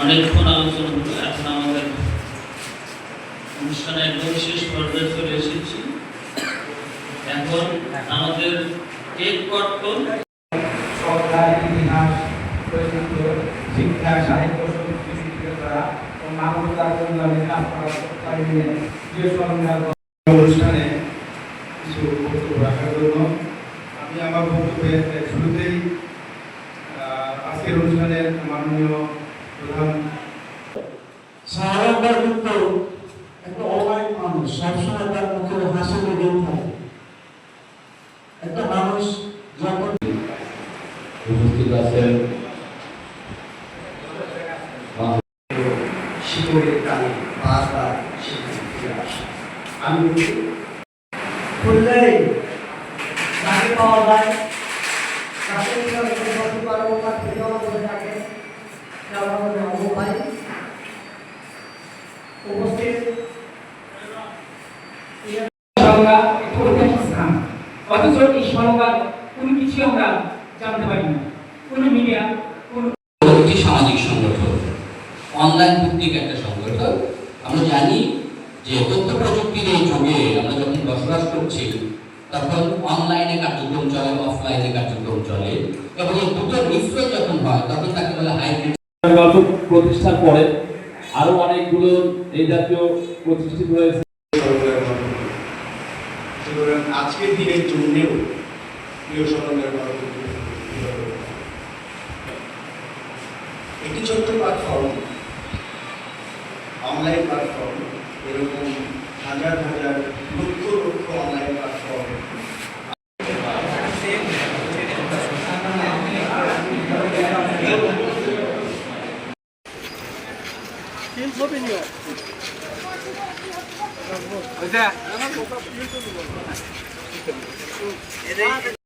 অনেকক্ষণ আলোচনা এখন আমাদের অনুষ্ঠানে একদম শেষ পর্যায়ে চলে এসেছি। এখন আমাদের কেক কর্তন। ইতিহাস শিক্ষা, সাহিত্য ও মানবতার কল্যাণে কাজ করার প্রত্যয় নিয়ে যে অনুষ্ঠানে কিছু বক্তব্য রাখার জন্য আমি আমার বক্তব্যের শুরুতেই আজকের অনুষ্ঠানের মাননীয় সাহারাবার কিন্তু একটা অবাক মানুষ সবসময় তার মুখে হাসি লেগেই থাকে। একটা মানুষ যখন উপস্থিত আছেন। শিকড়ের টানে বারবার সেখানে ফিরে আসে। আমি বলি, একটু ঐতিহাসিক স্থান অথচ এই সংবাদ কোনো কিছু আমরা জানতে পারি না। কোনো মিডিয়া কোনো একটি সামাজিক সংগঠন অনলাইন ভিত্তিক একটা সংগঠন আমরা জানি যে তথ্য প্রযুক্তির এই যুগে আমরা যখন বসবাস করছি তখন অনলাইনে কার্যক্রম চলে অফলাইনে কার্যক্রম চলে এবং এই মিশ্রণ যখন হয় তখন তাকে বলে হাইব্রিড গল্প প্রতিষ্ঠার পরে আরও অনেকগুলো এই জাতীয় প্রতিষ্ঠিত হয়েছে সুতরাং আজকের দিনের জন্যেও প্রিয় স্মরণের একটি ছোট্ট প্ল্যাটফর্ম অনলাইন প্ল্যাটফর্ম এরকম হাজার হাজার, লক্ষ লক্ষ অনলাইন প্ল্যাটফর্ম বুঝা